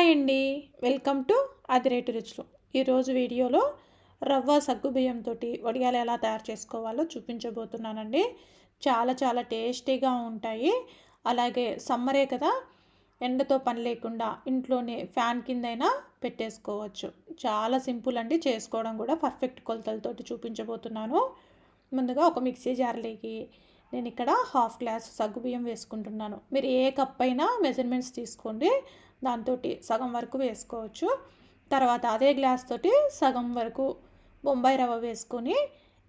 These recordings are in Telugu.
హాయ్ అండి. వెల్కమ్ టు అదిరేటు రుచులు. ఈరోజు వీడియోలో రవ్వ సగ్గుబియ్యంతో వడియాలు ఎలా తయారు చేసుకోవాలో చూపించబోతున్నానండి. చాలా చాలా టేస్టీగా ఉంటాయి. అలాగే సమ్మరే కదా ఎండతో పని లేకుండా ఇంట్లోనే ఫ్యాన్ కిందైనా పెట్టేసుకోవచ్చు. చాలా సింపుల్ అండి చేసుకోవడం కూడా పర్ఫెక్ట్ కొలతలతోటి చూపించబోతున్నాను. ముందుగా ఒక మిక్సీ జార్లోకి నేను ఇక్కడ హాఫ్ గ్లాస్ సగ్గుబియ్యం వేసుకుంటున్నాను. మీరు ఏ కప్ అయినా మెజర్మెంట్స్ తీసుకోండి. దాంతో సగం వరకు వేసుకోవచ్చు. తర్వాత అదే గ్లాస్ తోటి సగం వరకు బొంబాయి రవ్వ వేసుకొని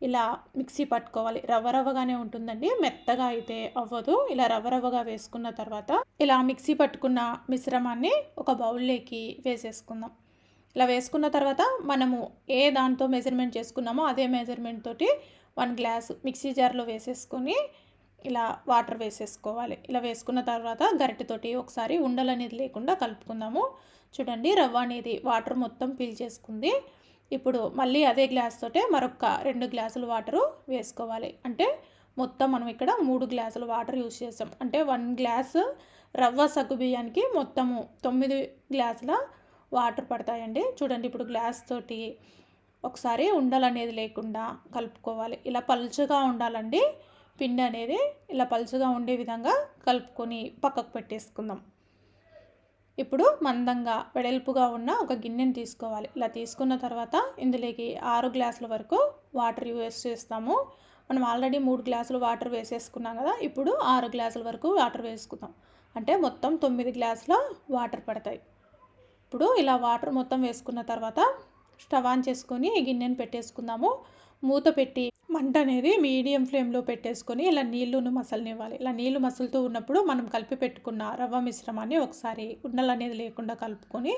ఇలా మిక్సీ పట్టుకోవాలి. రవ్వ రవ్వగానే ఉంటుందండి. మెత్తగా అయితే అవ్వదు. ఇలా రవ్వ రవ్వగా వేసుకున్న తర్వాత ఇలా మిక్సీ పట్టుకున్న మిశ్రమాన్ని ఒక బౌల్లోకి వేసేసుకుందాం. ఇలా వేసుకున్న తర్వాత మనము ఏ దాంతో మెజర్మెంట్ చేసుకున్నామో అదే మెజర్మెంట్ తోటి వన్ గ్లాస్ మిక్సీ జార్లో వేసేసుకొని ఇలా వాటర్ వేసేసుకోవాలి. ఇలా వేసుకున్న తర్వాత గరిటెతోటి ఒకసారి ఉండలు అనేది లేకుండా కలుపుకుందాము. చూడండి రవ్వ అనేది వాటర్ మొత్తం ఫిల్ చేసుకుంది. ఇప్పుడు మళ్ళీ అదే గ్లాస్ తోటే మరొక రెండు గ్లాసులు వాటరు వేసుకోవాలి. అంటే మొత్తం మనం ఇక్కడ మూడు గ్లాసులు వాటర్ యూస్ చేసాం. అంటే వన్ గ్లాస్ రవ్వ సగ్గు బియ్యానికి మొత్తము తొమ్మిది గ్లాసుల వాటర్ పడతాయండి. చూడండి ఇప్పుడు గ్లాస్ తోటి ఒకసారి ఉండలు అనేది లేకుండా కలుపుకోవాలి. ఇలా పలుచగా ఉండాలండి. పిండి అనేది ఇలా పలుచగా ఉండే విధంగా కలుపుకొని పక్కకు పెట్టేసుకుందాం. ఇప్పుడు మందంగా వెడల్పుగా ఉన్న ఒక గిన్నెని తీసుకోవాలి. ఇలా తీసుకున్న తర్వాత ఇందులోకి ఆరు గ్లాసుల వరకు వాటర్ యూస్ చేస్తాము. మనం ఆల్రెడీ మూడు గ్లాసులు వాటర్ వేసేసుకున్నాం కదా ఇప్పుడు ఆరు గ్లాసుల వరకు వాటర్ వేసుకుందాం. అంటే మొత్తం తొమ్మిది గ్లాసుల వాటర్ పడతాయి. ఇప్పుడు ఇలా వాటర్ మొత్తం వేసుకున్న తర్వాత స్టవ్ ఆన్ చేసుకొని గిన్నెని పెట్టేసుకుందాము. మూత పెట్టి మంట అనేది మీడియం ఫ్లేమ్లో పెట్టేసుకొని ఇలా నీళ్ళును మసలనివ్వాలి. ఇలా నీళ్ళు మసులుతూ ఉన్నప్పుడు మనం కలిపి పెట్టుకున్న రవ్వ మిశ్రమాన్ని ఒకసారి ఉండలు అనేది లేకుండా కలుపుకొని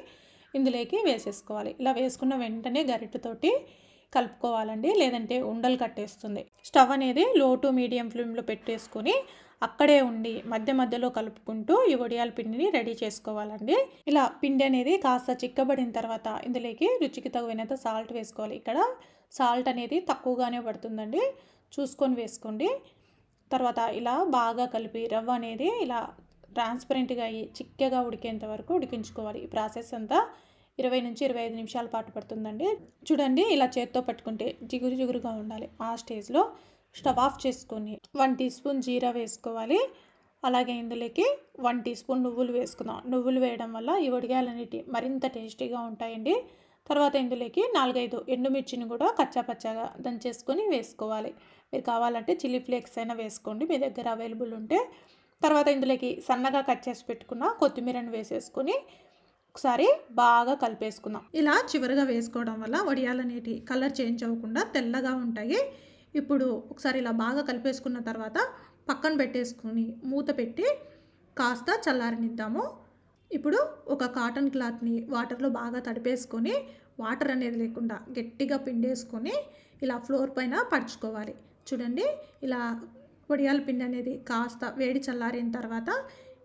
ఇందులోకి వేసేసుకోవాలి. ఇలా వేసుకున్న వెంటనే గరిటెతోటి కలుపుకోవాలండి లేదంటే ఉండలు కట్టేస్తుంది. స్టవ్ అనేది లో టు మీడియం ఫ్లేమ్లో పెట్టేసుకొని అక్కడే ఉండి మధ్య మధ్యలో కలుపుకుంటూ ఈ వడియాల పిండిని రెడీ చేసుకోవాలండి. ఇలా పిండి అనేది కాస్త చిక్కబడిన తర్వాత ఇందులోకి రుచికి తగినంత సాల్ట్ వేసుకోవాలి. ఇక్కడ సాల్ట్ అనేది తక్కువగానే పడుతుందండి. చూసుకొని వేసుకోండి. తర్వాత ఇలా బాగా కలిపి రవ్వ అనేది ఇలా ట్రాన్స్పరెంట్గా అయ్యి చిక్కగా ఉడికేంత వరకు ఉడికించుకోవాలి. ఈ ప్రాసెస్ అంతా ఇరవై నుంచి ఇరవై ఐదు నిమిషాల పాటు పడుతుందండి. చూడండి ఇలా చేత్తో పట్టుకుంటే జిగురు జిగురుగా ఉండాలి. ఆ స్టేజ్లో స్టవ్ ఆఫ్ చేసుకొని వన్ టీ స్పూన్ జీరా వేసుకోవాలి. అలాగే ఇందులోకి వన్ టీ స్పూన్ నువ్వులు వేసుకుందాం. నువ్వులు వేయడం వల్ల ఈ వడిగాయలన్నిటి మరింత టేస్టీగా ఉంటాయండి. తర్వాత ఇందులోకి నాలుగైదు ఎండుమిర్చిని కూడా కచ్చాపచ్చాగా దంచేసుకొని వేసుకోవాలి. మీరు కావాలంటే చిల్లీ ఫ్లేక్స్ అయినా వేసుకోండి మీ దగ్గర అవైలబుల్ ఉంటే. తర్వాత ఇందులోకి సన్నగా కట్ చేసి పెట్టుకున్న కొత్తిమీరని వేసేసుకొని ఒకసారి బాగా కలిపేసుకుందాం. ఇలా చివరిగా వేసుకోవడం వల్ల వడియాలనేటి కలర్ చేంజ్ అవ్వకుండా తెల్లగా ఉంటాయి. ఇప్పుడు ఒకసారి ఇలా బాగా కలిపేసుకున్న తర్వాత పక్కన పెట్టేసుకొని మూత పెట్టి కాస్త చల్లారనిద్దాము. ఇప్పుడు ఒక కాటన్ క్లాత్ని వాటర్లో బాగా తడిపేసుకొని వాటర్ అనేది లేకుండా గట్టిగా పిండేసుకొని ఇలా ఫ్లోర్ పైన పడుచుకోవాలి చూడండి ఇలా వడియాల పిండి అనేది కాస్త వేడి చల్లారిన తర్వాత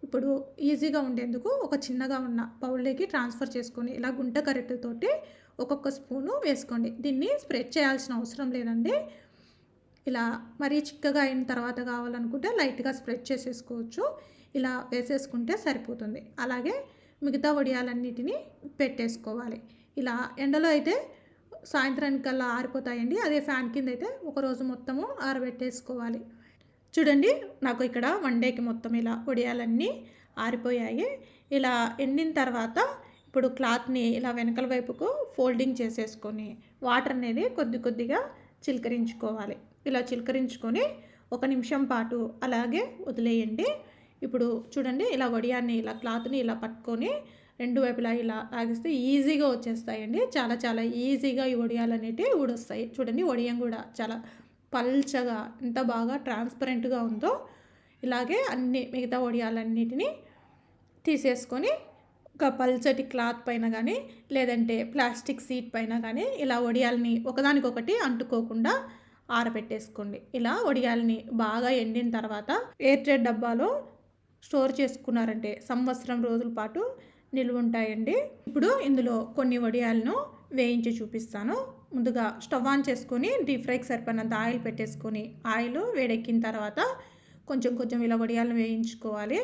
ఇప్పుడు ఈజీగా ఉండేందుకు ఒక చిన్నగా ఉన్న బౌల్లోకి ట్రాన్స్ఫర్ చేసుకొని ఇలా గుంట కరెట్టుతోటి ఒక్కొక్క స్పూను వేసుకోండి. దీన్ని స్ప్రెడ్ చేయాల్సిన అవసరం లేదండి. ఇలా మరీ చిక్కగా అయిన తర్వాత కావాలనుకుంటే లైట్గా స్ప్రెడ్ చేసేసుకోవచ్చు. ఇలా వేసేసుకుంటే సరిపోతుంది. అలాగే మిగతా వడియాలన్నిటినీ పెట్టేసుకోవాలి. ఇలా ఎండలో అయితే సాయంత్రానికల్లా ఆరిపోతాయండి. అదే ఫ్యాన్ కింద అయితే ఒకరోజు మొత్తము ఆరబెట్టేసుకోవాలి. చూడండి నాకు ఇక్కడ వన్ డేకి మొత్తం ఇలా వడియాలన్నీ ఆరిపోయాయి. ఇలా ఎండిన తర్వాత ఇప్పుడు క్లాత్ని ఇలా వెనకల వైపుకు ఫోల్డింగ్ చేసేసుకొని వాటర్ అనేది కొద్ది కొద్దిగా చిలకరించుకోవాలి. ఇలా చిలకరించుకొని ఒక నిమిషం పాటు అలాగే వదిలేయండి. ఇప్పుడు చూడండి ఇలా వడియాన్ని ఇలా క్లాత్ని ఇలా పట్టుకొని రెండు వైపులా ఇలా లాగిస్తే ఈజీగా వచ్చేస్తాయండి. చాలా చాలా ఈజీగా ఈ వడియాలు అనేటివి ఊడొస్తాయి. చూడండి వడియం కూడా చాలా పల్చగా ఎంత బాగా ట్రాన్స్పరెంట్గా ఉందో ఇలాగే అన్ని మిగతా వడియాలన్నిటినీ తీసేసుకొని ఒక పల్చటి క్లాత్ పైన కానీ లేదంటే ప్లాస్టిక్ సీట్ పైన కానీ ఇలా వడియాలని ఒకదానికొకటి అంటుకోకుండా ఆరబెట్టేసుకోండి. ఇలా వడియాలని బాగా ఎండిన తర్వాత ఎయిర్ ట్రేడ్ డబ్బాలో స్టోర్ చేసుకున్నారంటే సంవత్సరం రోజుల పాటు నిల్వ ఉంటాయండి ఇప్పుడు ఇందులో కొన్ని వడియాలను వేయించి చూపిస్తాను. ముందుగా స్టవ్ ఆన్ చేసుకొని డీప్ ఫ్రైకి సరిపడినంత ఆయిల్ పెట్టేసుకొని ఆయిల్ వేడెక్కిన తర్వాత కొంచెం కొంచెం ఇలా వడియాలను వేయించుకోవాలి.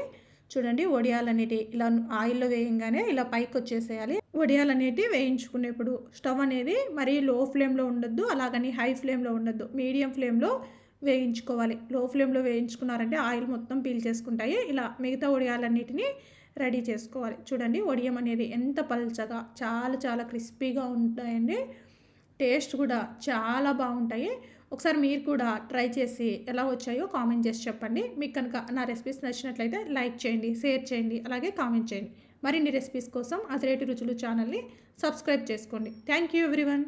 చూడండి వడియాలు ఇలా ఆయిల్లో వేయంగానే ఇలా పైకి వచ్చేసేయాలి. వడియాలు వేయించుకునేప్పుడు స్టవ్ అనేది మరీ లో ఫ్లేమ్లో ఉండొద్దు అలాగని హై ఫ్లేమ్లో ఉండొద్దు. మీడియం ఫ్లేమ్లో వేయించుకోవాలి. లో ఫ్లేమ్లో వేయించుకున్నారంటే ఆయిల్ మొత్తం పీల్చేసుకుంటాయి ఇలా మిగతా వడియాలన్నిటిని రెడీ చేసుకోవాలి. చూడండి వడియం అనేది ఎంత పల్చగా చాలా చాలా క్రిస్పీగా ఉంటాయండి. టేస్ట్ కూడా చాలా బాగుంటాయి. ఒకసారి మీరు కూడా ట్రై చేసి ఎలా వచ్చాయో కామెంట్ చేసి చెప్పండి. మీకు కనుక నా రెసిపీస్ నచ్చినట్లయితే లైక్ చేయండి షేర్ చేయండి అలాగే కామెంట్ చేయండి. మరిన్ని రెసిపీస్ కోసం అదిరేటి రుచులు ఛానల్ని సబ్స్క్రైబ్ చేసుకోండి. Thank you everyone.